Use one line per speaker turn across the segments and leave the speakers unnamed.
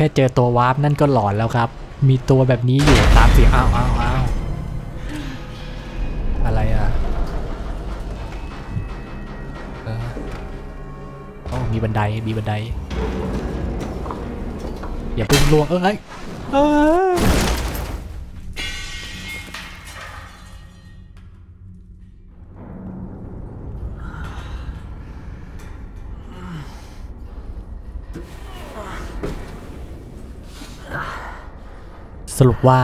ค่เจอตัววาร์ปนั่นก็หลอนแล้วครับ มีตัวแบบนี้อยู่ตามเสียงอ้าวอ้าวอ้าวอะไรอะเออโอ้มีบันไดมีบันได อย่าเพิ่งล่วงเอ้ยเอ้ย ว่า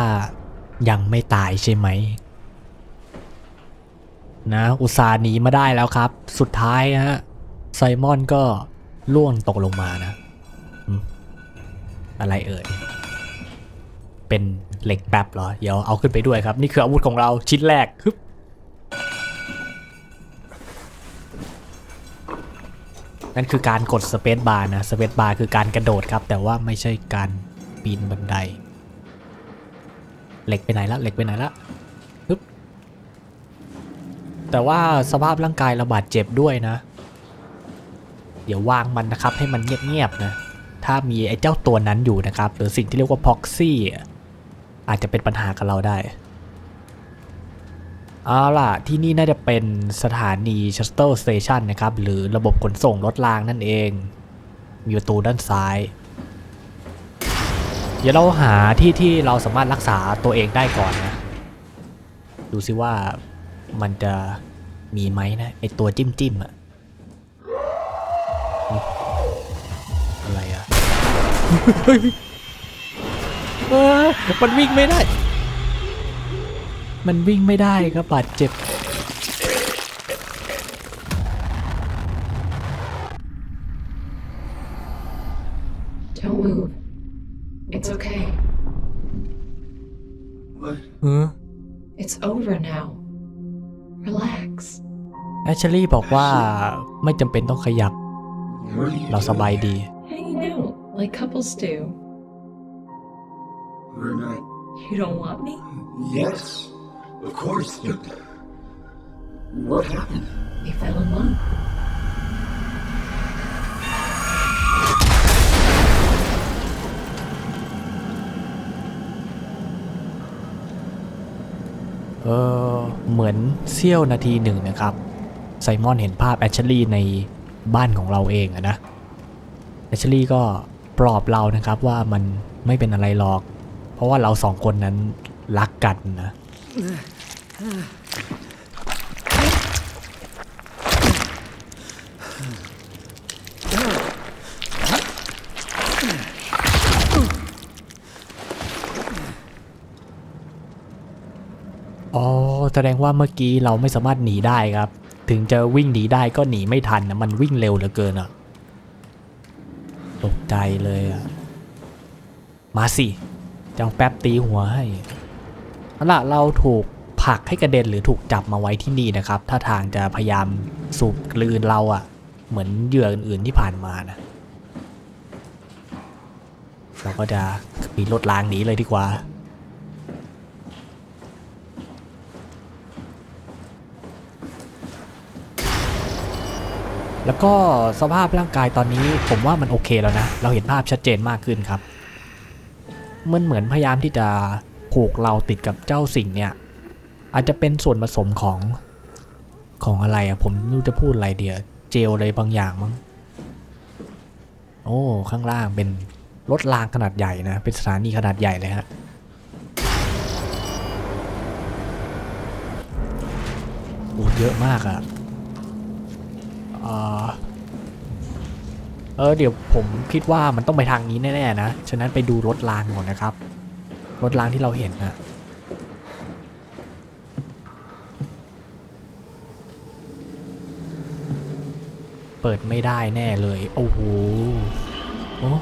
ยังไม่ตายใช่ไหมนะอุตส่าห์หนีมาได้แล้วครับ สุดท้ายนะฮะไซมอนก็ล่วงตกลงมานะอืมอะไรเอ่ย เป็นเหล็กแป๊บเหรอ เดี๋ยวเอาขึ้นไปด้วยครับ นี่คืออาวุธของเราชิ้นแรกฮึบนั่นคือการกดสเปซบาร์นะ สเปซบาร์คือการกระโดดครับ แต่ว่าไม่ใช่การปีนบันได เหล็กไปไหนละเหล็กไปไหนละฮึบแต่ว่าสภาพร่างกายเราบาดเจ็บด้วยนะ เดี๋ยววางมันนะครับให้มันเงียบๆนะ ถ้ามีไอ้เจ้าตัวนั้นอยู่นะครับ หรือสิ่งที่เรียกว่าพ็อกซี่อาจจะเป็นปัญหากับเราได้เอาล่ะ ที่นี่น่าจะเป็นสถานีชัสเตอร์สเตชันนะครับ หรือระบบขนส่งรถรางนั่นเอง มีประตูด้านซ้าย ดี๋ยวเราหาที่ที่เราสามารถรักษาตัวเองได้ก่อนนะ ดูซิว่ามันจะมีไหมนะไอตัวจิ้มจิ้มอะอะไรอะเฮ้ยมันวิ่งไม่ได้ มันวิ่งไม่ได้ครับบาดเจ็บ
Don't move. It's okay.
What?
เออ
It's over now. Relax.
แอชลี่บอกว่าไม่จำเป็นต้องขยับ
What are you
เราสบายดี
Hanging out like couples do.
We're not.
You don't want me?
Yes, of course, but. What happened?
We fell in love.
เออเหมือนเสี้ยวนาทีหนึ่งนะครับ ไซมอนเห็นภาพแอชลี่ในบ้านของเราเองอะนะ แอชลี่ก็ปลอบเรานะครับว่ามันไม่เป็นอะไรหรอก เพราะว่าเราสองคนนั้นรักกันนะ อ๋อ แสดงว่าเมื่อกี้เราไม่สามารถหนีได้ครับ ถึงจะวิ่งหนีได้ก็หนีไม่ทันนะมันวิ่งเร็วเหลือเกินอะตกใจเลยอะมาสิจะเอาแป๊บตีหัวให้เอาล่ะเราถูกผักให้กระเด็นหรือถูกจับมาไว้ที่นี่นะครับ ถ้าทางจะพยายามสูบกลืนเราอะเหมือนเหยื่ออื่นๆที่ผ่านมานะ เราก็จะมีรถล้างหนีเลยดีกว่า แล้วก็สภาพร่างกายตอนนี้ผมว่ามันโอเคแล้วนะ เราเห็นภาพชัดเจนมากขึ้นครับ มันเหมือนพยายามที่จะผูกเราติดกับเจ้าสิ่งเนี่ย อาจจะเป็นส่วนผสมของของอะไรอะผมไม่รู้จะพูดอะไรเดียวเจลอะไรบางอย่างมั้ง โอ้ ข้างล่างเป็นรถรางขนาดใหญ่นะ เป็นสถานีขนาดใหญ่เลยฮะโอ้เยอะมากอะ เออเออเดี๋ยวผมคิดว่ามันต้องไปทางนี้แน่ๆนะ ฉะนั้นไปดูรถรางก่อนนะครับ รถรางที่เราเห็นนะเปิดไม่ได้แน่เลย โอ้โหโอ้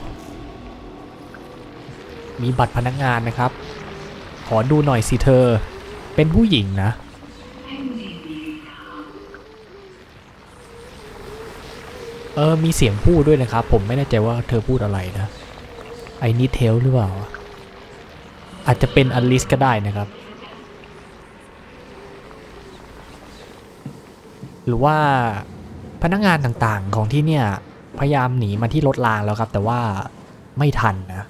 มีบัตรพนักงานนะครับ ขอดูหน่อยสิเธอ เป็นผู้หญิงนะ เออมีเสียงพูดด้วยนะครับ ผมไม่แน่ใจว่าเธอพูดอะไรนะไอ้นิเทลหรือเปล่า อาจจะเป็นอลิสก็ได้นะครับ หรือว่าพนักงานต่างๆของที่เนี่ย พยายามหนีมาที่รถรางแล้วครับ แต่ว่าไม่ทันนะ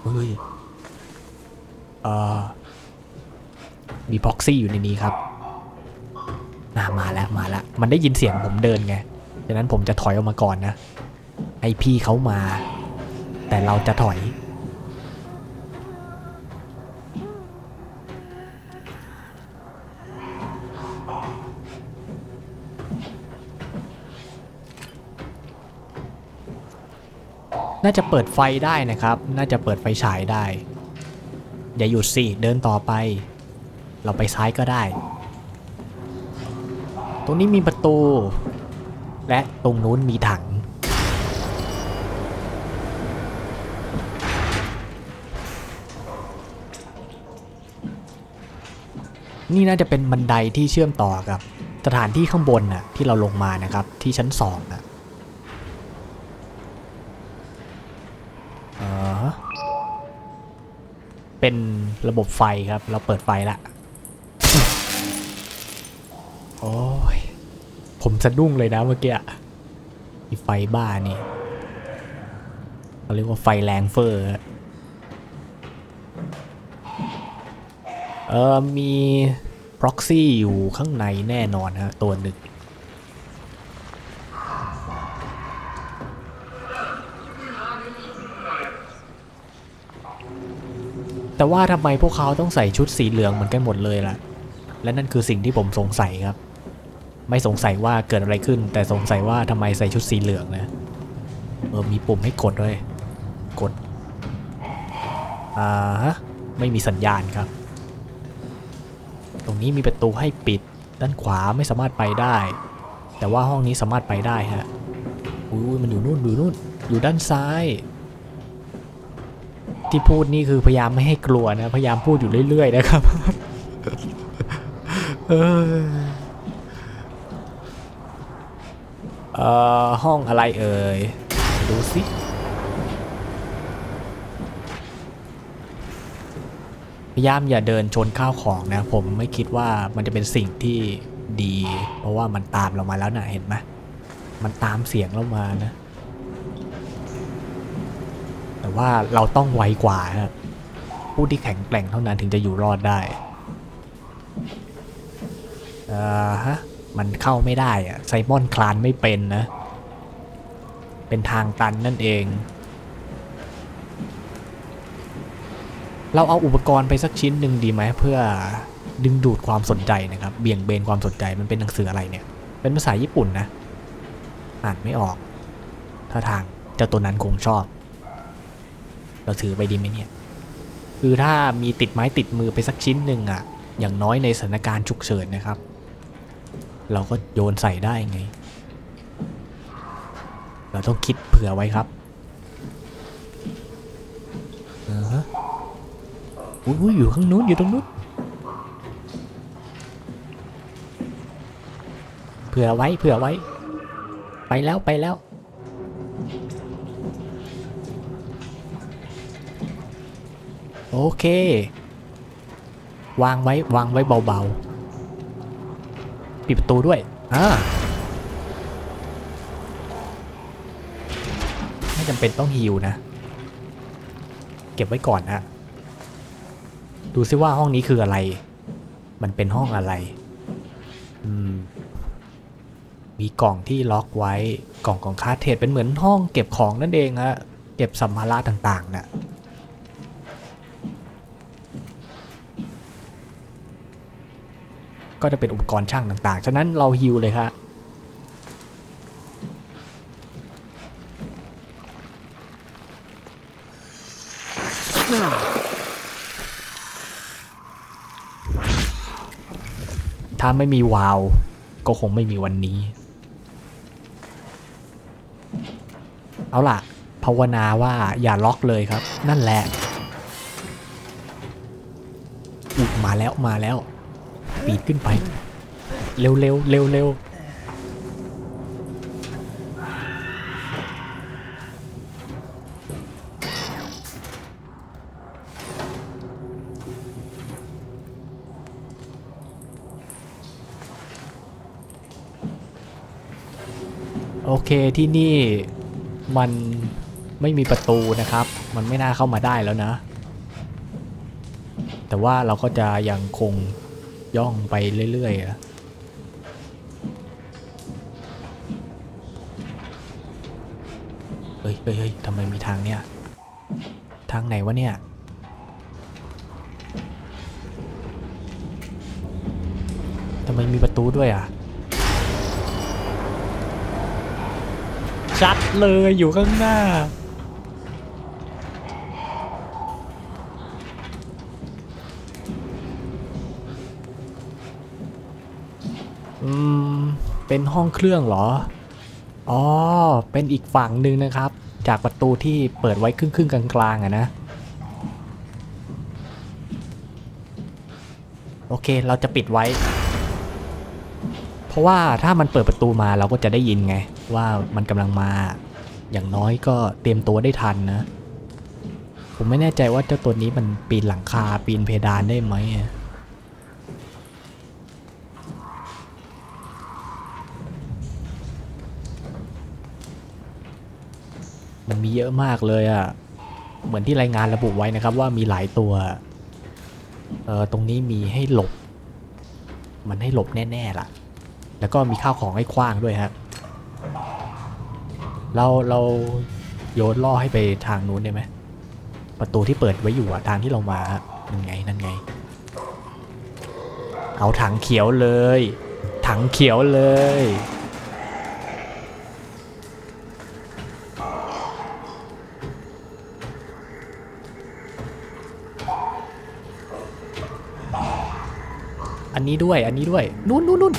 เฮ้ยเอ่อ มีพ็อกซี่อยู่ในนี้ครับน่ามาแล้วมาแล้ว มันได้ยินเสียงผมเดินไงฉะนั้นผมจะถอยออกมาก่อนนะให้พี่เขามา แต่เราจะถอย น่าจะเปิดไฟได้นะครับ น่าจะเปิดไฟฉายได้ อย่าหยุดสิ เดินต่อไป เราไปซ้ายก็ได้ ตรงนี้มีประตู และตรงนู้นมีถัง นี่น่าจะเป็นบันไดที่เชื่อมต่อกับสถานที่ข้างบนน่ะที่เราลงมานะครับที่ชั้นสองน่ะอ๋อเป็นระบบไฟครับ เราเปิดไฟละ โอ้ย ผมสะดุ้งเลยนะเมื่อกี้อะมีไฟบ้านี่เขาเรียกว่าไฟแรงเฟอร์เออมี proxy อยู่ข้างในแน่นอนฮะ ตัวหนึ่งแต่ว่าทำไมพวกเขาต้องใส่ชุดสีเหลืองเหมือนกันหมดเลยล่ะ และนั่นคือสิ่งที่ผมสงสัยครับ ไม่สงสัยว่าเกิดอะไรขึ้น แต่สงสัยว่าทำไมใส่ชุดสีเหลืองนะเออมีปุ่มให้กดด้วย กด อ่าฮะไม่มีสัญญาณครับ ตรงนี้มีประตูให้ปิด ด้านขวาไม่สามารถไปได้ แต่ว่าห้องนี้สามารถไปได้ฮะอุ้ยมันอยู่นู่นอยู่นู่นอยู่ด้านซ้าย ที่พูดนี่คือพยายามไม่ให้กลัวนะ พยายามพูดอยู่เรื่อย ๆ นะครับ เออเอ่อห้องอะไรเอ่ย ดูสิพยายามอย่าเดินชนข้าวของนะ ผมไม่คิดว่ามันจะเป็นสิ่งที่ดี เพราะว่ามันตามเรามาแล้วนะเห็นไหมมันตามเสียงเรามานะ แต่ว่าเราต้องไวกว่าครับผู้ที่แข็งแกร่งเท่านั้นถึงจะอยู่รอดได้อ่อฮะ มันเข้าไม่ได้อะไซมอนคลานไม่เป็นนะ เป็นทางตันนั่นเอง เราเอาอุปกรณ์ไปสักชิ้นหนึ่งดีไหมเพื่อดึงดูดความสนใจนะครับ เบี่ยงเบนความสนใจมันเป็นหนังสืออะไรเนี่ย เป็นภาษาญี่ปุ่นนะ อ่านไม่ออกถ้าทางเจ้าตัวนั้นคงชอบ เราถือไปดีไหมเนี่ย คือถ้ามีติดไม้ติดมือไปสักชิ้นหนึ่งอะอย่างน้อยในสถานการณ์ฉุกเฉินนะครับ เราก็โยนใส่ได้ไง เราต้องคิดเผื่อไว้ครับอ่าฮะอุ้ยอยู่ข้างนู้นอยู่ตรงนู้นเผื่อไว้เผื่อไว้ ไปแล้วไปแล้ว โอเค วางไว้วางไว้เบาๆ ปิดประตูด้วยอ่าไม่จำเป็นต้องฮิวนะ เก็บไว้ก่อนฮะดูซิว่าห้องนี้คืออะไร มันเป็นห้องอะไรอืมมีกล่องที่ล็อกไว้กล่องของคาร์เทรดเป็นเหมือนห้องเก็บของนั่นเองฮะเก็บสัมภาระต่างๆน่ะ ก็จะเป็นอุปกรณ์ช่างต่างๆ ฉะนั้นเราฮิวเลยครับถ้าไม่มีวาว ก็คงไม่มีวันนี้ เอาล่ะ ภาวนาว่าอย่าล็อกเลยครับ นั่นแหละอุยมาแล้วมาแล้ว ปีดขึ้นไป เร็วเร็วเร็วเร็วโอเคที่นี่มันไม่มีประตูนะครับ มันไม่น่าเข้ามาได้แล้วนะ แต่ว่าเราก็จะยังคง ย่องไปเรื่อยๆนะเฮ้ยเฮ้ยเฮ้ยทำไมมีทางเนี่ย ทางไหนวะเนี่ย ทำไมมีประตูด้วยอะ ชัดเลยอยู่ข้างหน้า เป็นห้องเครื่องเหรอ อ๋อ เป็นอีกฝั่งหนึ่งนะครับ จากประตูที่เปิดไว้ครึ่งๆกลางๆอะนะ โอเค เราจะปิดไว้ เพราะว่าถ้ามันเปิดประตูมาเราก็จะได้ยินไง ว่ามันกำลังมา อย่างน้อยก็เตรียมตัวได้ทันนะ ผมไม่แน่ใจว่าเจ้าตัวนี้มันปีนหลังคาปีนเพดานได้ไหม มันมีเยอะมากเลยอะ่ะ เหมือนที่รายงานระบุไว้นะครับว่ามีหลายตัว เออตรงนี้มีให้หลบ มันให้หลบแน่ๆล่ะ แล้วก็มีข้าวของให้คว้างด้วยฮะ เราเราโยนล่อให้ไปทางนู้นได้ไหม ประตูที่เปิดไว้อยู่อะทางที่เรามาฮะนั่นไงนั่นไง เอาถังเขียวเลย ถังเขียวเลย นนี้ด้วย อันนี้ด้วย นู่นนู่นนู่น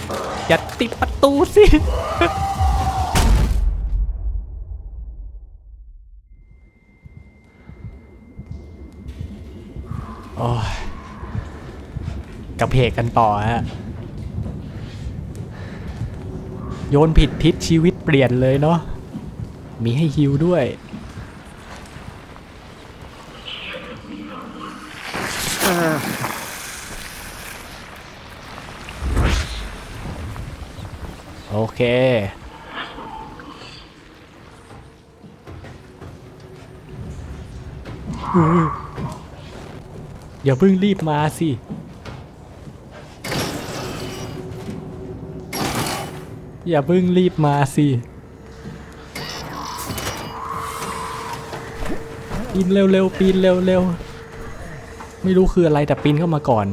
อย่าติดประตูสิโอ้ยกระเพกกันต่อฮะ โยนผิดทิศชีวิตเปลี่ยนเลยเนาะ มีให้ฮิวด้วย เคอุ๊ยอย่าเพิ่งรีบมาสิ อย่าเพิ่งรีบมาสิปีนเร็วๆปีนเร็วๆไม่รู้คืออะไรแต่ปีนเข้ามาก่อน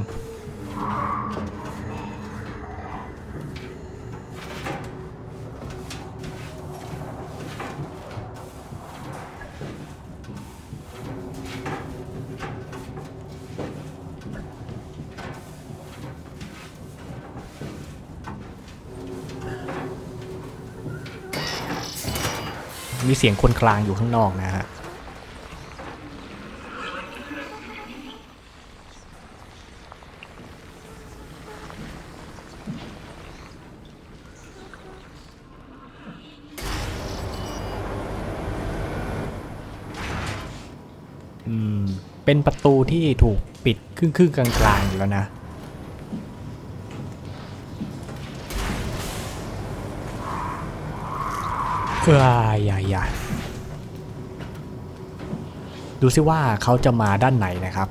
เสียงคนคลางอยู่ข้างนอกนะฮะอืมเป็นประตูที่ถูกปิดครึ่งครึ่งๆกลางๆอยู่แล้วนะ เอ้ยอย่าอย่าดูซิว่าเขาจะมาด้านไหนนะครับ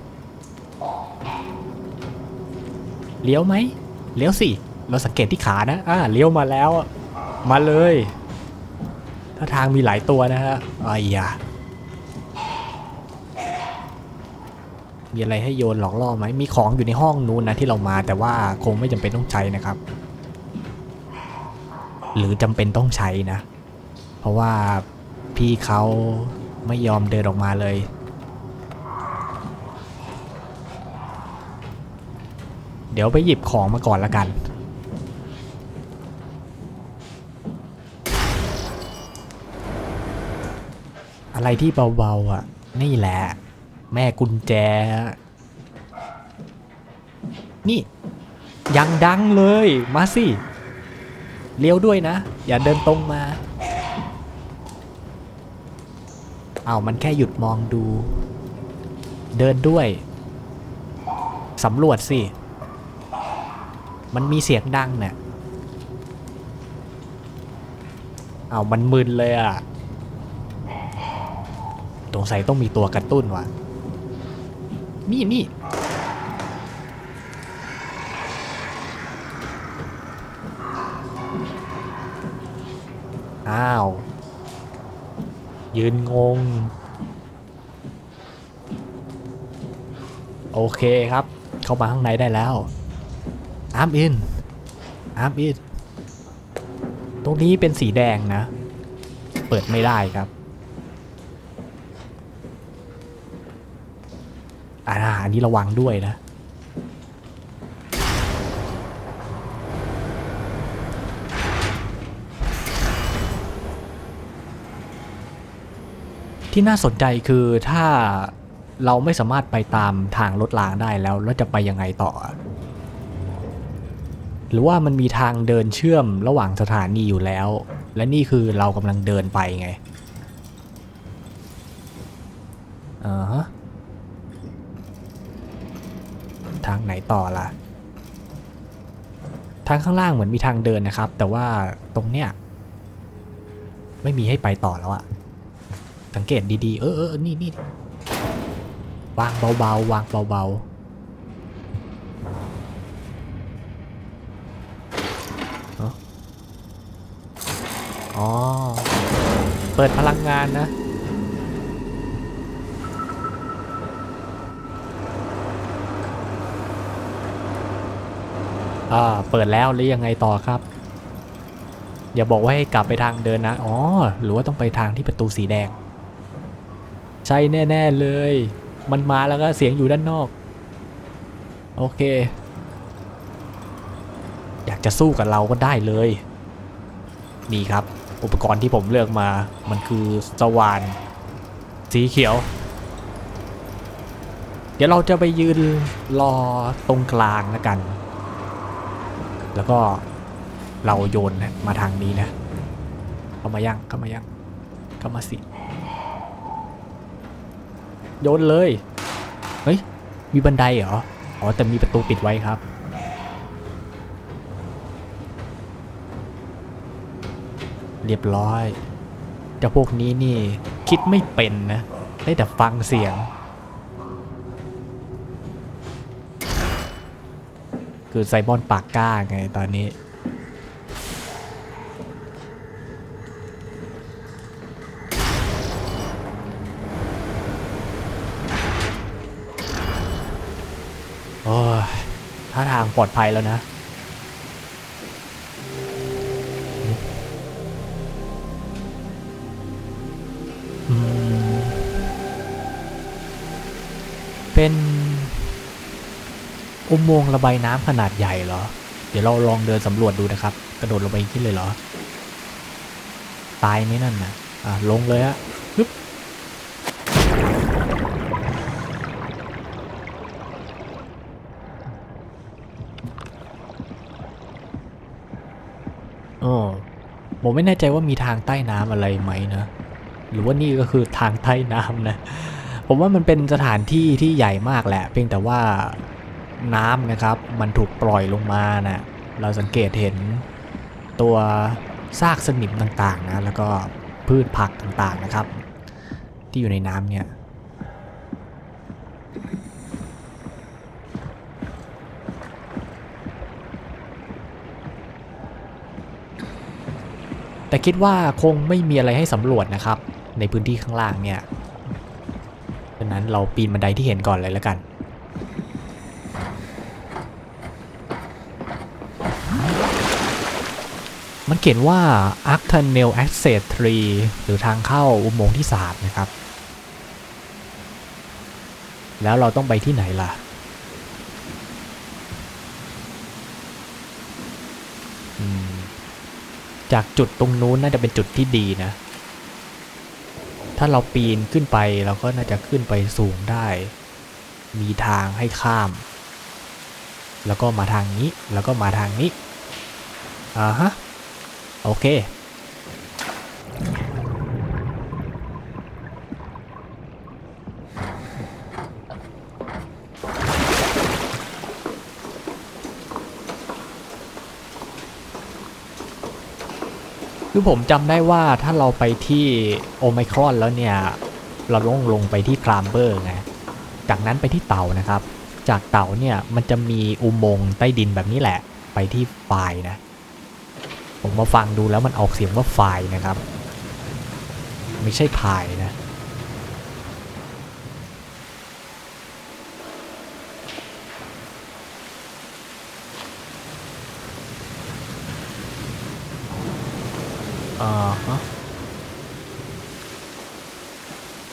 เลี้ยวไหม เลี้ยวสิ เราสังเกตที่ขานะ อ่า เลี้ยวมาแล้ว มาเลย ถ้าทางมีหลายตัวนะฮะไอ้ยามีอะไรให้โยนหลอกล่อไหม มีของอยู่ในห้องนู้นนะที่เรามา แต่ว่าคงไม่จำเป็นต้องใช้นะครับ หรือจำเป็นต้องใช้นะ เพราะว่าพี่เขาไม่ยอมเดินออกมาเลย เดี๋ยวไปหยิบของมาก่อนละกัน อะไรที่เบาๆอะ นี่แหละ แม่กุญแจ นี่ยังดังเลย มาสิ เลี้ยวด้วยนะ อย่าเดินตรงมา เอาวมันแค่หยุดมองดู เดินด้วย สำรวจสิ มันมีเสียงดังเนี่ยเอาวมันมึนเลยอะสงสัยต้องมีตัวกระตุ้นว่ะ นี่นี่อ้าว ยืนงง โอเคครับ เข้ามาข้างในได้แล้วอาร์มอินอาร์มอินตรงนี้เป็นสีแดงนะ เปิดไม่ได้ครับอ่าอันนี้ระวังด้วยนะ ที่น่าสนใจคือถ้าเราไม่สามารถไปตามทางรถรางได้แล้วแล้วจะไปยังไงต่อ หรือว่ามันมีทางเดินเชื่อมระหว่างสถานีอยู่แล้ว และนี่คือเรากำลังเดินไปไงอ่าฮะทางไหนต่อล่ะ ทางข้างล่างเหมือนมีทางเดินนะครับ แต่ว่าตรงเนี้ยไม่มีให้ไปต่อแล้วอะ สังเกตดีๆ เออเออนี่นี่วางเบาๆ วางเบาๆอ๋อ เปิดพลังงานนะ อ่า เปิดแล้วหรือยังไงต่อครับ อย่าบอกว่าให้กลับไปทางเดินนะ อ๋อ หรือว่าต้องไปทางที่ประตูสีแดง ใช่แน่ ๆเลย มันมาแล้วก็เสียงอยู่ด้านนอก โอเค อยากจะสู้กับเราก็ได้เลย นี่ครับ อุปกรณ์ที่ผมเลือกมา มันคือสว่าน สีเขียว เดี๋ยวเราจะไปยืนรอตรงกลางแล้วกัน แล้วก็เราโยนมาทางนี้นะ เข้ามายังเข้ามายังเข้ามาสิ โยนเลย เฮ้ย มีบันไดเหรอ อ๋อ แต่มีประตูปิดไว้ครับ เรียบร้อยจ้าพวกนี้นี่คิดไม่เป็นนะ ได้แต่ฟังเสียง คือไซมอนปากกล้าไงตอนนี้ โอ้ยท่าทาง ปลอดภัยแล้วนะ เป็นอุโมงค์ระบายน้ำขนาดใหญ่เหรอ เดี๋ยวเราลองเดินสำรวจดูนะครับ กระโดดลงไปขึ้นเลยเหรอ ตายไหมนั่นนะอะลงเลยฮะปึ๊บโอ้ ผมไม่แน่ใจว่ามีทางใต้น้ำอะไรไหมนะหรือว่านี่ก็คือทางใต้น้ำนะ ผมว่ามันเป็นสถานที่ที่ใหญ่มากแหละ เพียงแต่ว่าน้ำนะครับ มันถูกปล่อยลงมานะเราสังเกตเห็นตัวซากสนิมต่างๆนะแล้วก็พืชผักต่างๆนะครับ ที่อยู่ในน้ำเนี่ย แต่คิดว่าคงไม่มีอะไรให้สำรวจนะครับ ในพื้นที่ข้างล่างเนี่ยดังนั้นเราปีนบันไดที่เห็นก่อนเลยแล้วกัน มันเขียนว่า Arc Tunnel Access 3หรือทางเข้าอุโมงค์ที่3นะครับ แล้วเราต้องไปที่ไหนล่ะ จากจุดตรงนู้นน่าจะเป็นจุดที่ดีนะ ถ้าเราปีนขึ้นไปเราก็น่าจะขึ้นไปสูงได้ มีทางให้ข้าม แล้วก็มาทางนี้ แล้วก็มาทางนี้ อ่าฮะ โอเค คือผมจำได้ว่าถ้าเราไปที่โอไมครอนแล้วเนี่ย เราลงลงไปที่คลามเบอร์ไง จากนั้นไปที่เต่านะครับ จากเต่าเนี่ยมันจะมีอุโมงค์ใต้ดินแบบนี้แหละ ไปที่ไฟนะ ผมมาฟังดูแล้วมันออกเสียงว่าไฟนะครับ ไม่ใช่พายนะ อ่าฮะ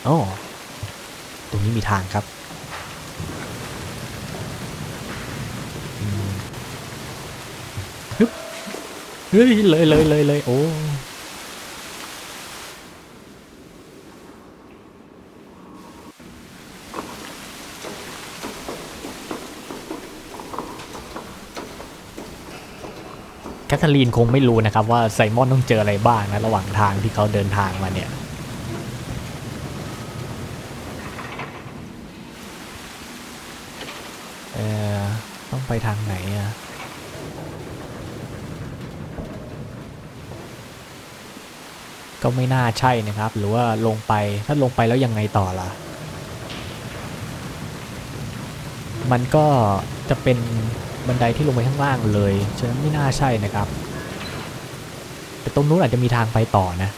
โอ้ตรงนี้มี ทางครับ เฮ้ยเลยเลยเลยเลยโอ้แคทเธอรีนคงไม่รู้นะครับว่าไซมอนต้องเจออะไรบ้างนะ ระหว่างทางที่เขาเดินทางมาเนี่ย เออต้องไปทางไหนอะก็ไม่น่าใช่นะครับ หรือว่าลงไปถ้าลงไปแล้วยังไงต่อล่ะ มันก็จะเป็นบันไดที่ลงไปข้างล่างเลยฉะนั้นไม่น่าใช่นะครับ แต่ตรงนู้นอาจจะมีทางไปต่อนะ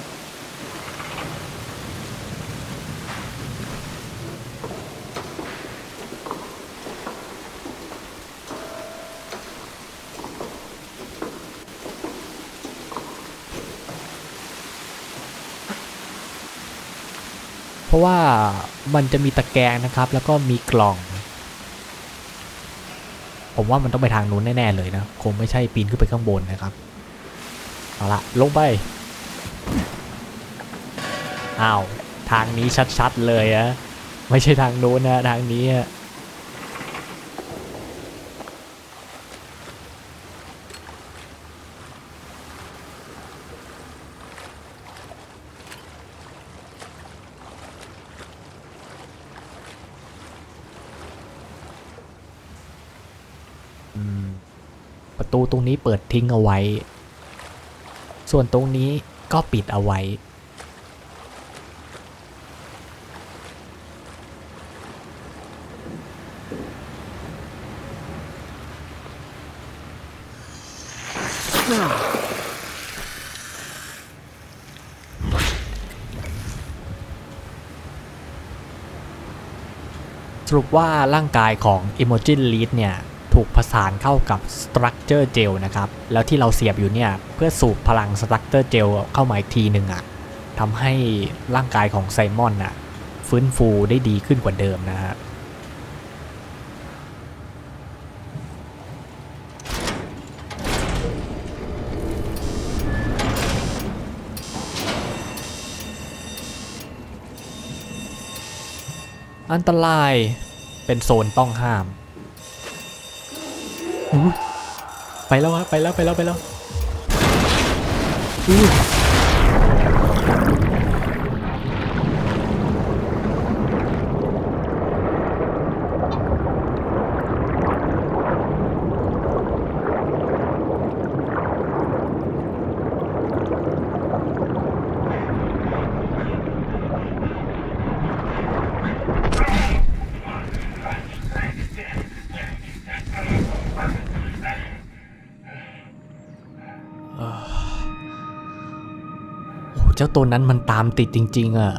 ราะว่ามันจะมีตะแกรงนะครับ แล้วก็มีกล่อง ผมว่ามันต้องไปทางนู้นแน่ๆเลยนะ คงไม่ใช่ปีนขึ้นไปข้างบนนะครับ เอาละลงไป อ้าว ทางนี้ชัดๆเลยอะไม่ใช่ทางนู้นนะทางนี้อะอืม ประตูตรง นี้เปิดทิ้งเอาไว้ ส่วนตรงนี้ก็ปิดเอาไว้ สรุปว่าร่างกายของ Imogen Lead เนี่ย ถูกผสานเข้ากับ Structure Gel นะครับ แล้วที่เราเสียบอยู่เนี่ยเพื่อสูบพลัง Structure Gel เข้ามาอีกทีหนึ่งอะทำให้ร่างกายของไซมอนน่ะฟื้นฟูได้ดีขึ้นกว่าเดิมนะฮะอันตรายเป็นโซนต้องห้าม ไปแล้วฮะไปแล้วไปแล้วไปแล้ว จ้าตัวนั้นมันตามติดจริงๆอะ